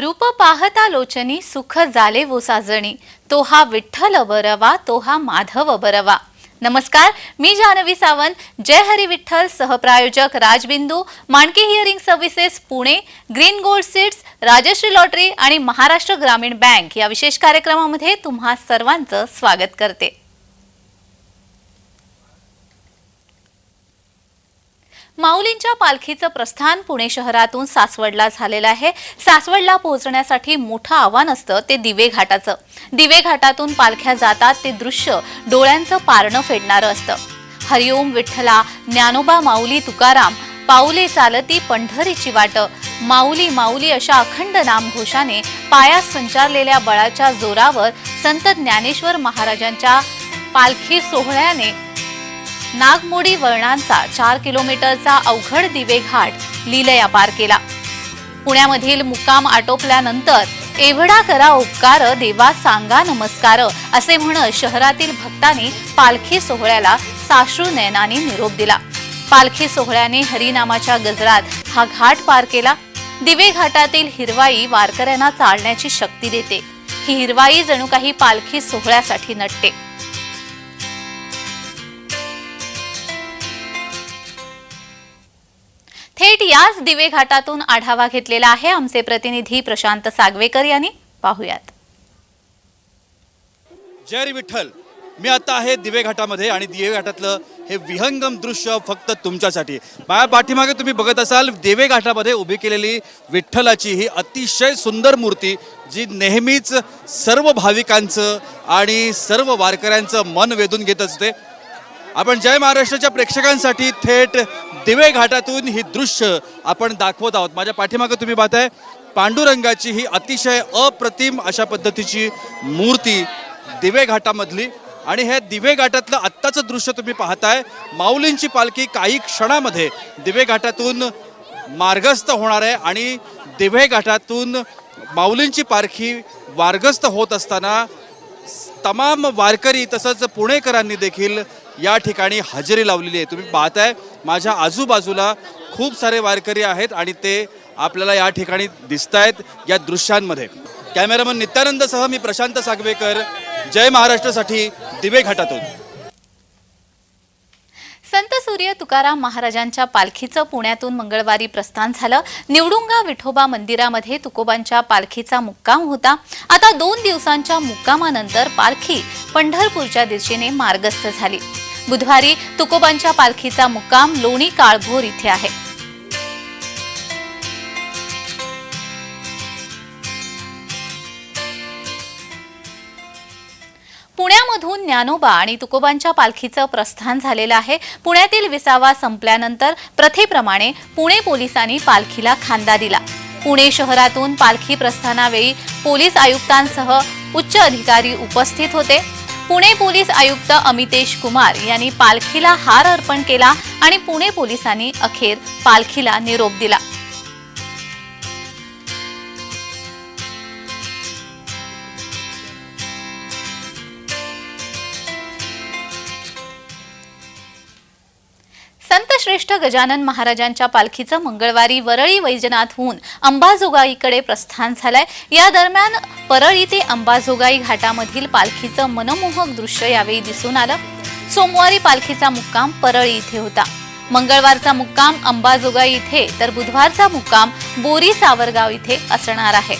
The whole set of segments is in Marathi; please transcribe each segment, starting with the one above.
रूप पाहता लोचनी सुख झाले वो साजणी. तो हा विठ्ठल बरवा तो हा माधव बरवा नमस्कार मी जानवी सावंत. जय Hari Vitthal सहप्रायोजक Rajbindu Manki hearing services Pune green gold seeds Rajshree lottery आणि महाराष्ट्र ग्रामीण बँक या विशेष कार्यक्रमामध्ये तुम्हा सर्वांचं स्वागत करते. माऊलींच्या पालखीचं प्रस्थान पुणे शहरातून सासवडला झालेलं आहे. सासवडला पोहोचण्यासाठी मोठं आव्हान असतं ते दिवे घाटाचं. दिवे घाटातून पालख्या जातात ते दृश्य डोळ्यांचं पारणं फेडणारं असतं. हरिओम विठ्ठला ज्ञानोबा माऊली तुकाराम पाऊले चालती पंढरीची वाट. माऊली माऊली अशा अखंड नामघोषाने पायात संचारलेल्या बळाच्या जोरावर संत ज्ञानेश्वर महाराजांच्या पालखी सोहळ्याने नागमोडी वळणांचा चार किलोमीटरचा अवघड दिवे घाट लिलया पार केला. पुण्यामधील मुक्काम आटोपल्यानंतर एवढा करा उपकार देवा सांगा नमस्कार असे म्हणत शहरातील भक्तांनी पालखी सोहळ्याला साश्रू नयनाने निरोप दिला. पालखी सोहळ्याने हरिनामाच्या गजरात हा घाट पार केला. दिवे घाटातील हिरवाई वारकऱ्यांना चालण्याची शक्ती देते. ही हिरवाई जणू काही पालखी सोहळ्यासाठी नटते. थेट याच दिवे घाटातून आढावा घेतलेला आहे आमचे प्रतिनिधी प्रशांत सागवेकर यांनी. पाहुयात. जय विठ्ठल. मी आता आहे दिवे घाटामध्ये आणि दिवे घाटातलं हे विहंगम दृश्य फक्त तुमच्यासाठी. माझ्या पाठीमागे तुम्ही बघत असाल दिवे घाटामध्ये उभी केलेली विठ्ठलाची ही अतिशय सुंदर मूर्ती जी नेहमीच सर्व भाविकांचं आणि सर्व वारकऱ्यांचं मन वेधून घेत असते. आपण जय महाराष्ट्राच्या प्रेक्षकांसाठी थेट दिवे घाटातून ही दृश्य आपण दाखवत आहोत. माझ्या पाठीमागे तुम्ही पाहताय पांडुरंगाची ही अतिशय अप्रतिम अशा पद्धतीची मूर्ती दिवे घाटामधली आणि हे दिवे घाटातलं आत्ताचं दृश्य तुम्ही पाहताय माऊलींची पालखी काही क्षणामध्ये दिवे घाटातून मार्गस्थ होणार आहे आणि दिवे घाटातून माऊलींची पालखी वारगस्त होत असताना तमाम वारकरी तसंच पुणेकरांनी देखील या ठिकाणी हजेरी लावलेली आहे. तुम्ही पाहताय माझ्या आजूबाजूला खूप सारे वारकरी आहेत आणि ते आपल्याला या ठिकाणी दिसत आहेत या दृश्यांमध्ये. कॅमेरामन नित्यानंदसह मी प्रशांत सागवेकर. जय महाराष्ट्रासाठी दिवे घाटातून. संत सूर्य तुकाराम महाराजांच्या पालखीचं पुण्यातून मंगळवारी प्रस्थान झालं. निवडुंगा विठोबा मंदिरामध्ये तुकोबांच्या पालखीचा मुक्काम होता. आता दोन दिवसांच्या मुक्कामानंतर पालखी पंढरपूरच्या दिशेने मार्गस्थ झाली. बुधवारी तुकोबांच्या पालखीचा मुक्काम लोणी काळभोर इथे आहे. पुण्यामधून ज्ञानोबा आणि तुकोबांच्या पालखीचं प्रस्थान झालेलं आहे. पुण्यातील विसावा संपल्यानंतर प्रथेप्रमाणे पुणे पोलिसांनी पालखीला खांदा दिला. पुणे शहरातून पालखी प्रस्थानावेळी पोलीस आयुक्तांसह उच्च अधिकारी उपस्थित होते. पुणे पोलीस आयुक्त अमितेश कुमार यांनी पालखीला हार अर्पण केला आणि पुणे पोलिसांनी अखेर पालखीला निरोप दिला. संत श्रेष्ठ गजानन महाराजांच्या पालखीचं मंगळवारी वरळी वैजनाथहून अंबाजोगाईकडे प्रस्थान झालंय. या दरम्यान परळी ते अंबाजोगाई घाटामधील पालखीचं मनमोहक दृश्य यावेळी दिसून आलं. सोमवारी पालखीचा मुक्काम परळी इथे होता. मंगळवारचा मुक्काम अंबाजोगाई इथे तर बुधवारचा मुक्काम बोरी सावरगाव इथे असणार आहे.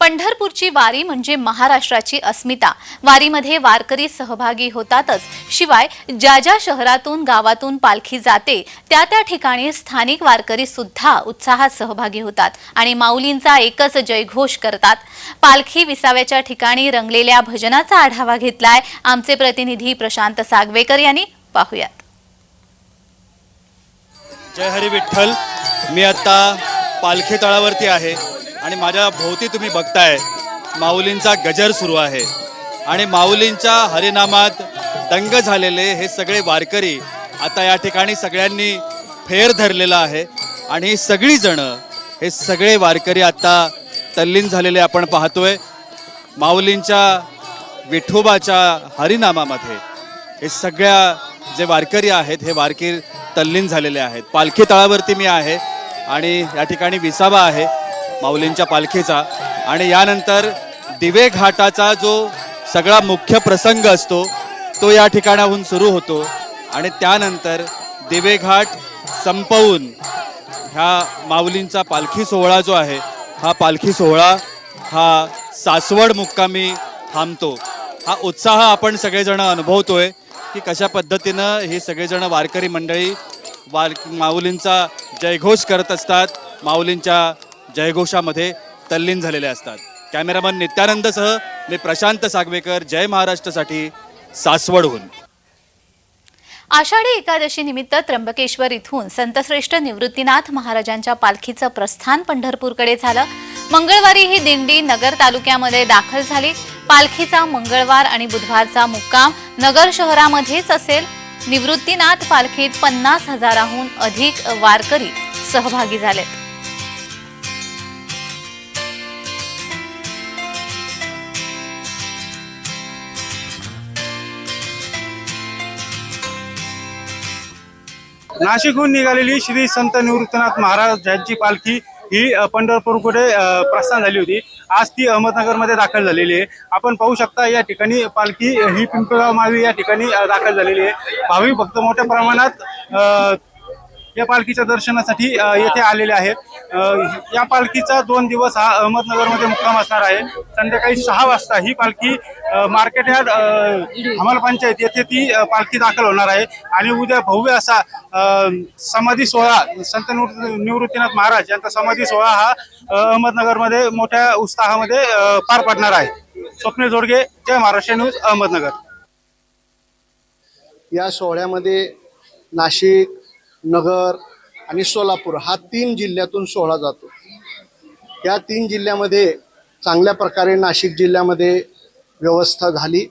पंढरपूरची वारी म्हणजे महाराष्ट्राची अस्मिता. वारीमध्ये वारकरी सहभागी होतातच. शिवाय ज्या ज्या शहरातून गावातून पालखी जाते त्या त्या ठिकाणी स्थानिक वारकरी सुद्धा उत्साहात सहभागी होतात आणि माऊलींचा एकच जयघोष करतात. पालखी विसाव्याच्या ठिकाणी रंगलेल्या भजनाचा आढावा घेतलाय आमचे प्रतिनिधी प्रशांत सागवेकर यांनी. पाहुयात. जय हरी विठ्ठल. मी आता पालखी तळावरती आहे. आणि माझ्या भोवती तुम्ही बघताय माऊलींचा गजर सुरू आहे. आणि माऊलींच्या हरिनामात दंग झालेले हे सगळे वारकरी आता या ठिकाणी सगळ्यांनी फेर धरलेला आहे. आणि सगळीजणं हे सगळे वारकरी आता तल्लीन झालेले आपण पाहतोय. माऊलींच्या विठोबाच्या हरिनामामध्ये हे सगळ्या जे वारकरी आहेत हे वारकरी तल्लीन झालेले आहेत. पालखी तळावरती मी आहे आणि या ठिकाणी विसावा आहे. माऊलींच्या पालखीचा. आणि यानंतर दिवे घाटाचा जो सगळा मुख्य प्रसंग असतो तो या ठिकाणाहून सुरू होतो. आणि त्यानंतर दिवे घाट संपवून ह्या माऊलींचा पालखी सोहळा जो आहे हा पालखी सोहळा हा सासवड मुक्कामी थांबतो. हा उत्साह आपण सगळेजण अनुभवतोय की कशा पद्धतीनं हे सगळेजण वारकरी मंडळी वार माऊलींचा जयघोष करत असतात माऊलींच्या जयघोषामध्ये तल्लीन झालेले असतात. कॅमेरामन नित्यानंदसह मी प्रशांत सागवेकर जय महाराष्ट्रासाठी सासवडहून. आषाढी एकादशी निमित्त त्र्यंबकेश्वर इथून संतश्रेष्ठ निवृत्तीनाथ महाराजांच्या पालखीचं प्रस्थान पंढरपूरकडे झालं. मंगळवारी ही दिंडी नगर तालुक्यामध्ये दाखल झाली. पालखीचा मंगळवार आणि बुधवारचा मुक्काम नगर शहरामध्येच असेल. निवृत्तीनाथ पालखीत पन्नास हजाराहून अधिक वारकरी सहभागी झालेत. नाशिकहून निघालेली श्री संत निवृत्तनाथ महाराज यांची पालखी ही पंढरपूरकडे प्रस्थान झाली होती. आज ती अहमदनगरमध्ये दाखल झालेली आहे. आपण पाहू शकता या ठिकाणी पालखी ही पिंपळगाव मावी या ठिकाणी दाखल झालेली आहे. भाविक भक्त मोठ्या प्रमाणात या पालखीच्या दर्शनासाठी येथे आलेले आहेत. या पालखीचा दोन दिवस हा अहमदनगरमध्ये मुक्काम असणार आहे. संध्याकाळी सहा वाजता ही पालखी मार्केट यार्ड अ, हमाल पंचायत येथे ती पालखी दाखल होणार आहे. आणि उद्या भव्य असा समाधी सोहळा संत निवृत्त- निवृत्तीनाथ महाराज यांचा समाधी सोहळा हा अहमदनगरमध्ये मोठ्या उत्साहामध्ये पार पडणार आहे. स्वप्नील जोडगे जय महाराष्ट्र न्यूज अहमदनगर. या सोहळ्यामध्ये नाशिक नगर आणि सोलापूर हा तीन जिल्ह्यातून सोहळा जातो. या तीन जिल्ह्यामध्ये चांगल्या प्रकारे नाशिक जिल्ह्यामध्ये व्यवस्था झाली.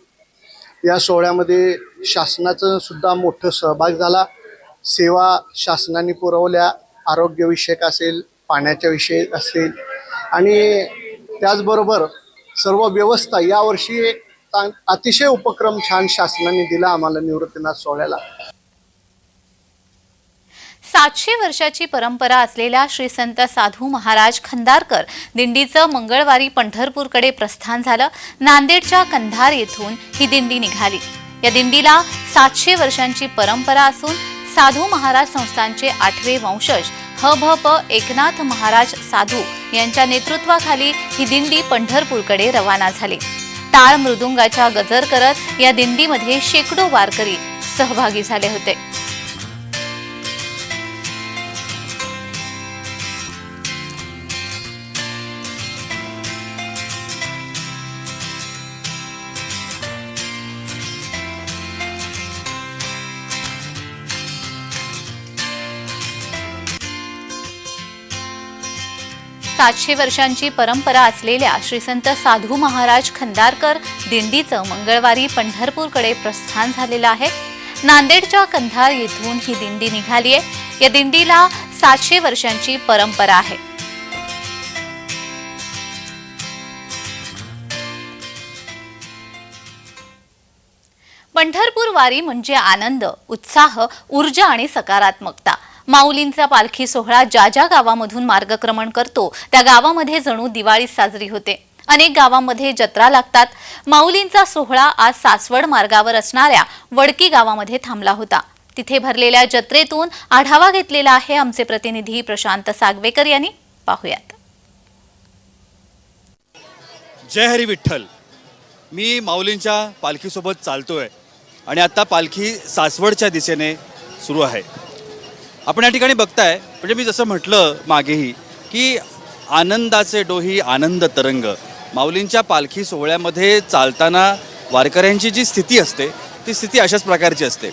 या सोहळ्यामध्ये शासनाचं सुद्धा मोठं सहभाग झाला. सेवा शासनाने पुरवल्या. आरोग्यविषयक असेल पाण्याच्या विषयी असेल. आणि त्याचबरोबर सर्व व्यवस्था यावर्षी एक अतिशय उपक्रम छान शासनाने दिला आम्हाला निवृत्तीनाथ सोहळ्याला. सातशे वर्षाची परंपरा असलेल्या श्री संत साधू महाराज खंदारकर दिंडीचं मंगळवारी पंढरपूरकडे प्रस्थान झालं. नांदेडच्या कंधार येथून ही दिंडी निघाली. या दिंडीला सातशे वर्षांची परंपरा असून साधू महाराज संस्थांचे आठवे वंशज ह भ प एकनाथ महाराज साधू यांच्या नेतृत्वाखाली ही दिंडी पंढरपूरकडे रवाना झाली. टाळ मृदुंगाच्या गजर करत या दिंडीमध्ये शेकडो वारकरी सहभागी झाले होते. सातशे वर्षांची परंपरा असलेल्या श्री संत साधू महाराज खंदारकर दिंडीचं मंगळवारी पंढरपूरकडे प्रस्थान झालेलं आहे. नांदेडच्या कंधार येथून ही दिंडी निघाली आहे. या दिंडीला सातशे वर्षांची परंपरा आहे. पंढरपूर वारी म्हणजे आनंद उत्साह ऊर्जा आणि सकारात्मकता. माऊलींचा पालखी सोहळा ज्या ज्या गावामधून मार्गक्रमण करतो त्या गावामध्ये जणू दिवाळी साजरी होते. अनेक गावांमध्ये जत्रा लागतात. माऊलींचा सोहळा आज सासवड मार्गावर असणाऱ्या वडकी गावामध्ये थांबला होता. तिथे भरलेल्या जत्रेतून आढावा घेतलेला आहे आमचे प्रतिनिधी प्रशांत सागवेकर यांनी. पाहुयात. जय हरी विठ्ठल. मी माऊलींच्या पालखीसोबत चालतोय आणि आता पालखी सासवडच्या दिशेने सुरू आहे. आपण या ठिकाणी बघताय म्हणजे मी जसं म्हटलं मागेही की आनंदाचे डोही आनंद तरंग. माऊलींच्या पालखी सोहळ्यामध्ये चालताना वारकऱ्यांची जी स्थिती असते ती स्थिती अशाच प्रकारची असते.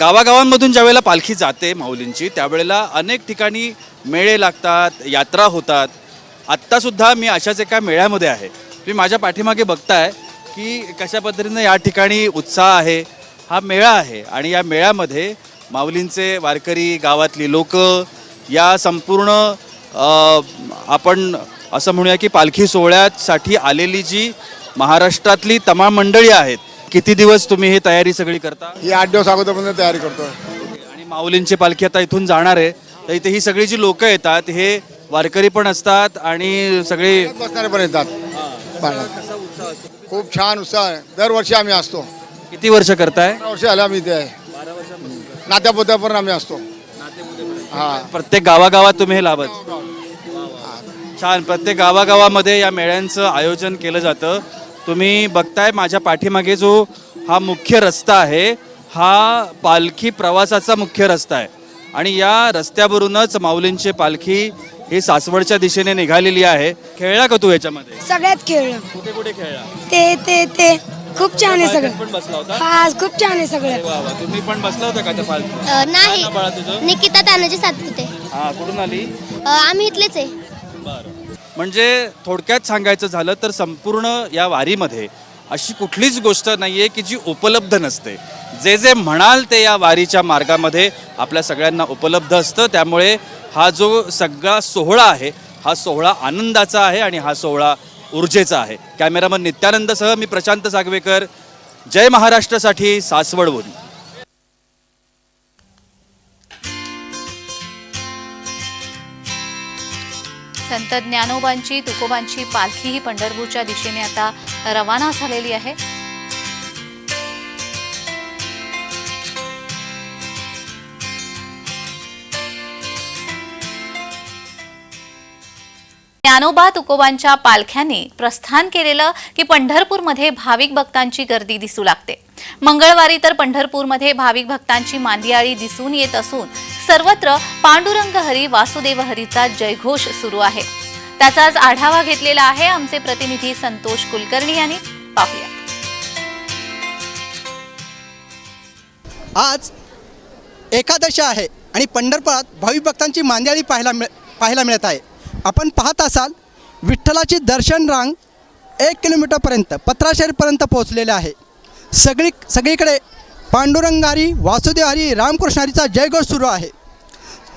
गावागावांमधून ज्यावेळेला पालखी जाते माऊलींची त्यावेळेला अनेक ठिकाणी मेळे लागतात यात्रा होतात. आत्तासुद्धा मी अशाच एका मेळ्यामध्ये आहे. तुम्ही माझ्या पाठीमागे बघताय की कशा पद्धतीनं या ठिकाणी उत्साह आहे हा मेळा आहे. आणि या मेळ्यामध्ये माऊलींचे वारकरी गावातली लोक या संपूर्ण आपण असं म्हणूया की पालखी सोहळ्यासाठी आलेली जी महाराष्ट्रातली तमाम मंडळी आहेत किती दिवस तुम्ही ही तयारी सगळी करता? ही आठ दिवस अगोदरपर्यंत तयारी करतोय. आणि माऊलींची पालखी आता इथून जाणार आहे. तर इथे ही सगळी जी लोक येतात हे वारकरी पण असतात आणि सगळे बसणारे पण येतात. खूप छान उत्साह आहे. दरवर्षी आम्ही असतो. किती वर्ष करताय? वर्षी आले आम्ही इथे आहे. नात्यापोत्या पण आम्ही असतो. हा. प्रत्येक गावागावात तुम्ही हे लाभत. छान. प्रत्येक गावागावामध्ये या मेळ्यांचं आयोजन केलं जातं. तुम्ही बघताय माझ्या पाठीमागे जो हा मुख्य रस्ता आहे हा पालखी प्रवासाचा मुख्य रस्ता आहे. आणि या रस्त्यावरूनच माऊलींची पालखी ही सासवडच्या दिशेने निघालेली आहे. खेळला का तू याच्यामध्ये? सगळ्यात खेळलं कुठे कुठे खेळला? ते ते ते. खूप छान आहे सगळं. पण बसला होता? हा खूप छान आहे सगळं. वा वा. तुम्ही पण बसला होता का त्या अ, नाही. बाळा तुझं? निकिता तानाजी सातपुते. हा कुठून आली? अ, आम्ही इथलेच आहे. म्हणजे थोडक्यात सांगायचं झालं तर संपूर्ण या वारीमध्ये अशी कुठलीच गोष्ट नाही आहे की जी उपलब्ध नसते. जे जे म्हणाल ते या वारीच्या मार्गामध्ये आपल्या सगळ्यांना उपलब्ध असतं. त्यामुळे हा जो सगळा सोहळा आहे हा सोहळा आनंदाचा आहे आणि हा सोहळा ऊर्जेचा आहे. कॅमेरामन नित्यानंदसह मी प्रशांत सागवेकर जय महाराष्ट्रासाठी सासवडवून संत ज्ञानोबांची तुकोबांची पालखी ही पंढरपूरच्या दिशेने आता रवाना झालेली आहे. ज्ञानोबा तुकोबांच्या पालख्यांनी प्रस्थान केलेलं की पंढरपूरमध्ये भाविक भक्तांची गर्दी दिसू लागते. मंगळवारी तर पंढरपूरमध्ये भाविक भक्तांची मांदियाळी दिसून येत असून सर्वत्र पांडुरंग हरी वासुदेव हरीचा जयघोष सुरू आहे. त्याचाच आढावा घेतलेला आहे आमचे प्रतिनिधी संतोष कुलकर्णी यांनी. पाहूया. आज एकादशी आहे आणि पंढरपुरात भाविक भक्तांची मांदियाळी पाहायला मिळ पाहायला मिळत आहे. आपण पाहत असाल विठ्ठलाची दर्शन रांग एक किलोमीटरपर्यंत पत्राशेरपर्यंत पोहोचलेले आहे. सगळी सगळीकडे पांडुरंगारी वासुदेवहारी रामकृष्णारीचा जयघोष सुरू आहे.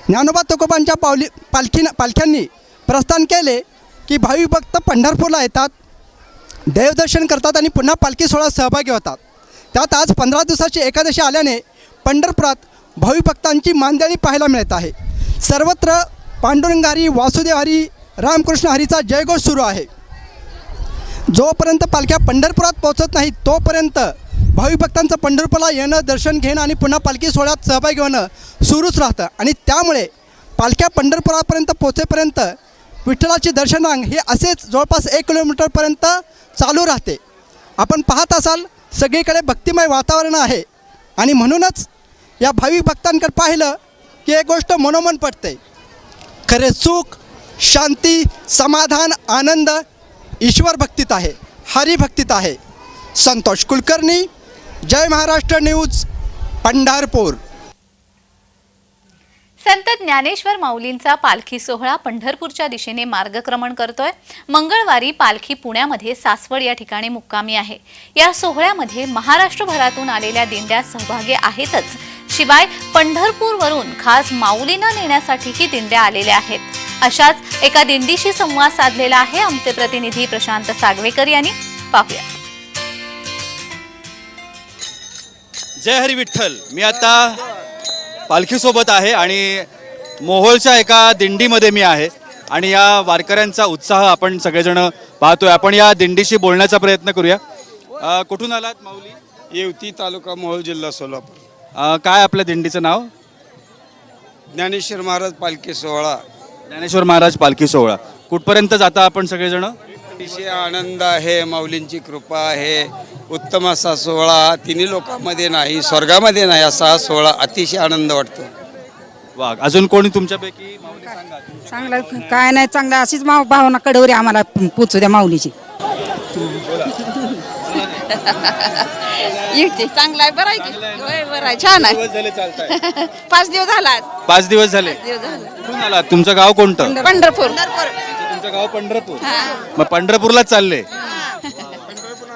ज्ञानोबा तुकोबांच्या पावली पालखी पालख्यांनी प्रस्थान केले की भावी भक्त पंढरपूरला येतात देवदर्शन करतात आणि पुन्हा पालखी सोहळ्यात सहभागी होतात. त्यात आज पंधरा दिवसाची एकादशी आल्याने पंढरपुरात भावी भक्तांची मानदेणी पाहायला मिळत आहे. सर्वत्र पांडुरंग हारी वासुदेव हरी रामकृष्ण हरीचा जयघोष सुरू आहे. जोपर्यंत पालख्या पंढरपुरात पोहोचत नाही तोपर्यंत भाविभक्तांचं पंढरपूरला येणं दर्शन घेणं आणि पुन्हा पालखी सोहळ्यात सहभागी होणं सुरूच राहतं. आणि त्यामुळे पालख्या पंढरपुरापर्यंत पोहोचेपर्यंत विठ्ठलाची दर्शनांग हे असेच जवळपास एक किलोमीटरपर्यंत चालू राहते. आपण पाहत असाल सगळीकडे भक्तिमय वातावरण आहे. आणि म्हणूनच या भाविक भक्तांकडे पाहिलं की एक गोष्ट मनोमन पडते. खरे सुख शांती समाधान आनंद ईश्वर भक्तीत आहे हरिभक्तीत आहे. संतोष कुलकर्णी जय महाराष्ट्र न्यूज पंढरपूर. संत ज्ञानेश्वर माऊलींचा पालखी सोहळा पंढरपूरच्या दिशेने मार्गक्रमण करतोय. मंगळवारी पालखी पुण्यामध्ये सासवड या ठिकाणी मुक्कामी आहे. या सोहळ्यामध्ये महाराष्ट्रभरातून आलेल्या दिंड्या सहभागी आहेतच. शिवाय पंढरपूरवरून खास माऊलींना नेण्यासाठीही दिंड्या आलेल्या आहेत. अशाच एका दिंडीशी संवाद साधलेला आहे आमचे प्रतिनिधी प्रशांत सागवेकर यांनी. पाहूया. जय हरी विठ्ठल. मी आता पालखीसोबत आहे आणि मोहोळच्या एका दिंडीमध्ये मी आहे. आणि या वारकऱ्यांचा उत्साह आपण सगळेजण पाहतोय. आपण या दिंडीशी बोलण्याचा प्रयत्न करूया. कुठून आलात माऊली? येवती तालुका मोहोळ जिल्हा सोलापूर. अ, काय आपल्या दिंडीचं नाव? ज्ञानेश्वर महाराज पालखी सोहळा. ज्ञानेश्वर महाराज पालखी सोहळा. कुठपर्यंत जाता आपण सगळेजण? अतिशय आनंद आहे माऊलींची कृपा आहे. उत्तम असा सोहळा. तिन्ही लोकांमध्ये नाही स्वर्गामध्ये नाही असा हा सोहळा. अतिशय आनंद वाटतो. वा अजून कोणी तुमच्यापैकी माऊली सांगा? चांगलं काय नाही चांगलं. अशीच माव भावना कडवरी आम्हाला पोचू द्या माऊलीची. युक्ती चांगला आहे बरं आहे की? होय बरं आहे छान आहे. दिवस झाले चालताय. पाच दिवस झाला आज. पाच दिवस झाले. दिवस झाला. कुठून आलात तुमचं गाव कोणतं? पंढरपूर. तुमचं गाव पंढरपूर. मग पंढरपूरलाच चालले.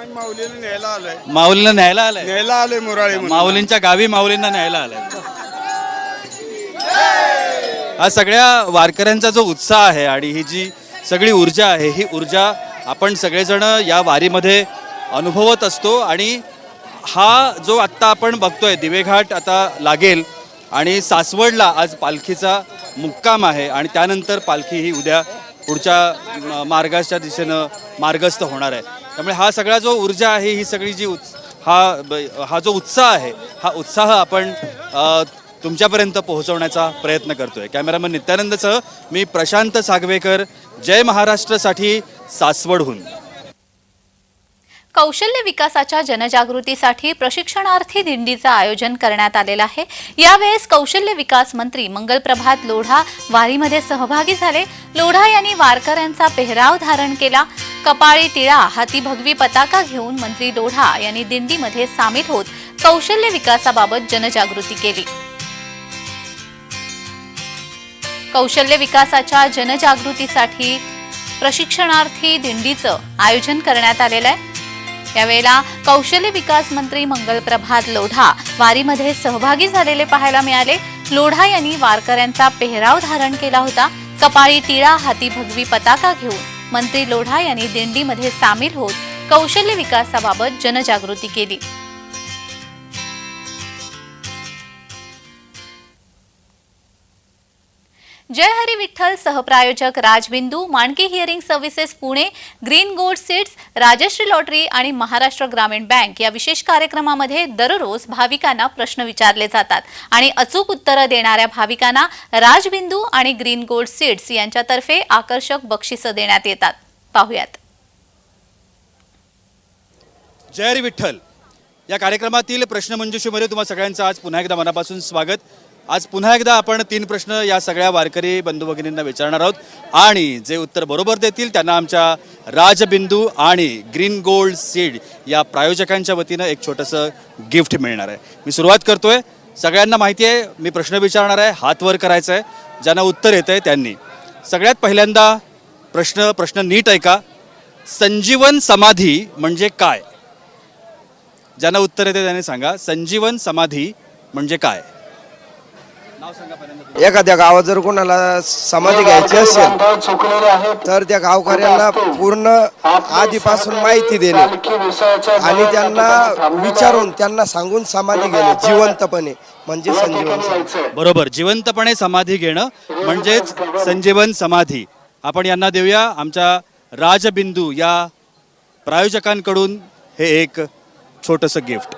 माऊलीला न्यायला आलोय. माऊलीला न्यायला आलाय? न्यायला आलोय मुराळे माऊलींच्या गावी माऊलींना न्यायला आलाय. हा सगळ्या वारकऱ्यांचा जो उत्साह आहे आणि ही जी सगळी ऊर्जा आहे ही ऊर्जा आपण सगळेजण या वारीमध्ये अनुभवत असतो आणि हा जो आत्ता आपण बघतोय दिवेघाट आता लागेल आणि सासवडला आज पालखीचा मुक्काम आहे आणि त्यानंतर पालखी ही उद्या पुढच्या मार्गाच्या दिशेनं मार्गस्थ होणार आहे. त्यामुळे हा सगळा जो ऊर्जा आहे ही सगळी जी उत्स हा हा जो उत्साह आहे हा उत्साह आपण तुमच्यापर्यंत पोहोचवण्याचा प्रयत्न करतोय. कॅमेरामन नित्यानंदसह मी प्रशांत सागवेकर जय महाराष्ट्रसाठी सासवडहून. कौशल्य विकासाच्या जनजागृतीसाठी प्रशिक्षणार्थी दिंडीचं आयोजन करण्यात आलेलं आहे. यावेळेस कौशल्य विकास मंत्री मंगलप्रभात लोढा वारीमध्ये सहभागी झाले. लोढा यांनी वारकऱ्यांचा पेहराव धारण केला. कपाळी टिळा हाती भगवी पताका घेऊन मंत्री लोढा यांनी दिंडीमध्ये सामील होत कौशल्य विकासाबाबत जनजागृती केली. कौशल्य विकासाच्या जनजागृतीसाठी प्रशिक्षणार्थी दिंडीचं आयोजन करण्यात आलेलं आहे. यावेळेला कौशल्य विकास मंत्री मंगलप्रभात लोढा वारीमध्ये सहभागी झालेले पाहायला मिळाले. लोढा यांनी वारकऱ्यांचा पेहराव धारण केला होता. कपाळी टिळा हाती भगवी पताका घेऊन मंत्री लोढा यांनी दिंडीमध्ये सामील होत कौशल्य विकासाबाबत जनजागृती केली. जय Hari Vitthal सहप्रायोजक Rajbindu Manki hearing services Pune green gold seeds Rajshree lottery आणि महाराष्ट्र ग्रामीण बँक या विशेष कार्यक्रमामध्ये दररोज भाविकांना प्रश्न विचारले जातात. आणि अचूक उत्तरं देणाऱ्या भाविकांना राजबिंदू आणि ग्रीन गोल्ड सीड्स यांच्यातर्फे आकर्षक बक्षिसं देण्यात येतात. पाहुयात. जय हरी विठ्ठल. या कार्यक्रमातील प्रश्नमंजुषेमध्ये तुम्हा सगळ्यांचं आज पुन्हा एकदा मनापासून स्वागत. आज पुन्हा एकदा आपण तीन प्रश्न या सगळ्या वारकरी बंधू भगिनींना विचारणार आहोत. आणि जे उत्तर बरोबर देतील त्यांना आमच्या राजबिंदू आणि ग्रीन गोल्ड सीड या प्रायोजकांच्या वतीनं एक छोटंसं गिफ्ट मिळणार आहे. मी सुरुवात करतोय. सगळ्यांना माहिती आहे मी प्रश्न विचारणार आहे हात वर करायचं आहे. ज्यांना उत्तर येतं आहे त्यांनी. सगळ्यात पहिल्यांदा प्रश्न प्रश्न नीट ऐका. संजीवन समाधी म्हणजे काय? ज्यांना उत्तर येते त्यांनी सांगा. संजीवन समाधी म्हणजे काय? एखाद्या गावात जर कोणाला समाधी घ्यायची असेल तर त्या गावकऱ्यांना पूर्ण आधीपासून माहिती देणे आणि त्यांना विचारून त्यांना सांगून समाधी घेणे जिवंतपणे म्हणजे संजीवन समाधी. बरोबर. जिवंतपणे समाधी घेणं म्हणजेच संजीवन समाधी. आपण यांना देऊया आमच्या राजबिंदू या प्रायोजकांकडून हे एक छोटंसं गिफ्ट.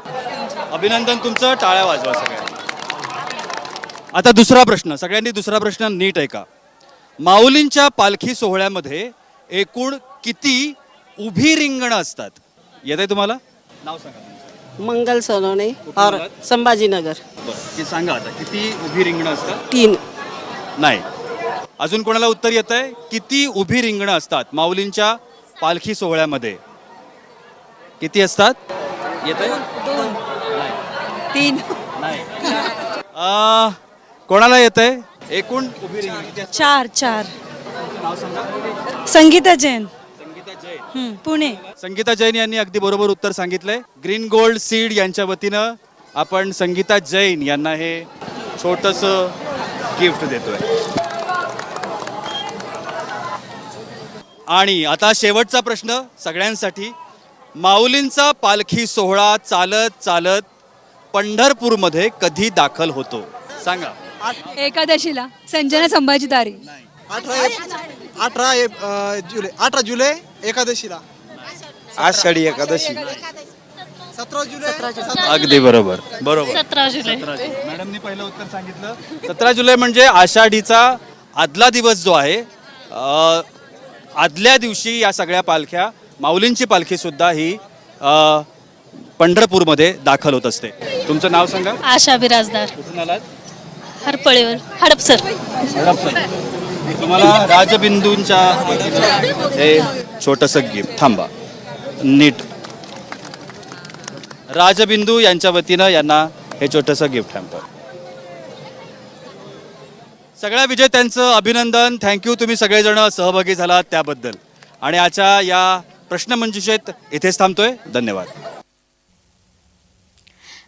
अभिनंदन तुमचं टाळ्या वाजवा सगळ्यांनी. आता दुसरा प्रश्न सगळ्यांनी दुसरा प्रश्न नीट ऐका. माऊलींच्या पालखी सोहळ्यामध्ये एकूण किती उभी रिंगणं असतात? येत आहे तुम्हाला? नाव सांगा मंगल सोनवणे और? संभाजीनगर. बरं ते सांगा आता किती उभी रिंगणं असतात? तीन. नाही. अजून कोणाला उत्तर येत आहे किती उभी रिंगणं असतात माऊलींच्या पालखी सोहळ्यामध्ये? किती असतात? येत तीन. आहे कोणाला येत आहे एकूण उभी? चार चार. नाव सांगा. संगीता जैन. संगीता जैन. पुणे. संगीता जैन यांनी अगदी बरोबर उत्तर सांगितलंय. ग्रीन गोल्ड सीड यांच्या वतीनं आपण संगीता जैन यांना हे छोटस गिफ्ट देतोय. आणि आता शेवटचा प्रश्न सगळ्यांसाठी. माऊलींचा पालखी सोहळा चालत चालत पंढरपूरमध्ये कधी दाखल होतो? सांगा. एकादशीला संजना संभाजी तारी अठरा एप- अठरा एप- अं, जुलै अठरा जुलै एकादशीला. आषाढी एकादशी. सतरा जुलै अगदी बरोबर बरोबर. सतरा जुलै. मॅडमनी पहिलं उत्तर सांगितलं. सतरा जुलै म्हणजे आषाढीचा आदला दिवस जो आहे अ, आदल्या दिवशी या सगळ्या पालख्या माऊलींची पालखी सुद्धा ही अ, पंढरपूरमध्ये दाखल होत असते. तुमचं नाव सांगा? आशा बिराजदार. कुठून आलात? हरपळेवर हडपसर. तुम्हाला राजबिंदूंच्या हे छोटस गिफ्ट थांबा. नीट. राजबिंदू यांच्या वतीनं यांना हे छोटंसं गिफ्ट हॅम्पर सगळ्या विजेत्यांचं अभिनंदन. थँक्यू तुम्ही सगळेजण सहभागी झालात त्याबद्दल. आणि आजच्या या प्रश्नमंजुषेत इथेच थांबतोय. धन्यवाद.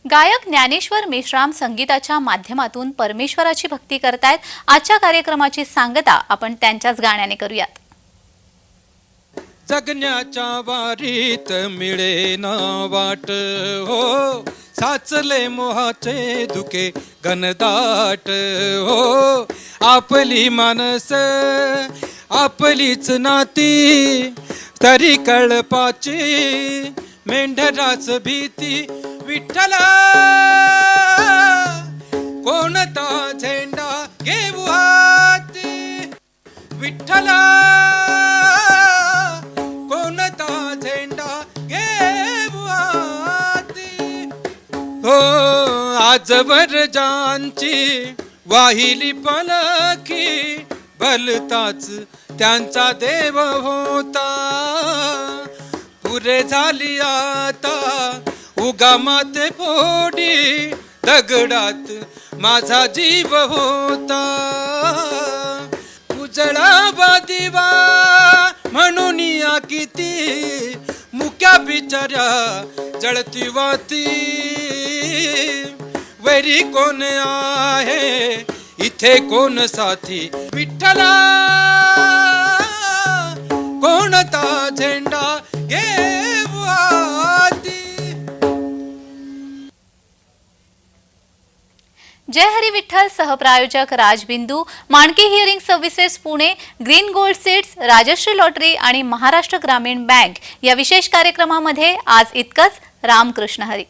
गायक ज्ञानेश्वर मेश्राम संगीताच्या माध्यमातून परमेश्वराची भक्ती करतायत. आजच्या कार्यक्रमाची सांगता आपण त्यांच्याच गाण्याने करूयात. जगण्याच्या वारीत मिळे ना वाट हो. साचले मोहाचे दुखे घनदाट हो. आपली मानस आपलीच नाती तरी कळपाची मेंढराच भीती विठ्ठला कोणता झेंडा घेऊ हाती विठ्ठला कोणता झेंडा घेऊ हो आजवर जांची वाहिली पलकी भलताच त्यांचा देव होता. पुरे झाली आता उगा माते फोडी दगडात माझा जीव होता. उजळा दिवा म्हणून या किती मुक्या बिचाऱ्या जळती वाती. वैरी कोण आहे? इथे कोण साथी? विठ्ठला. कोणता जय Hari Vitthal सहप्रायोजक Rajbindu Manki hearing services Pune green gold seeds Rajshree lottery आणि महाराष्ट्र ग्रामीण बँक या विशेष कार्यक्रमामध्ये आज इतकंच. रामकृष्ण हरी.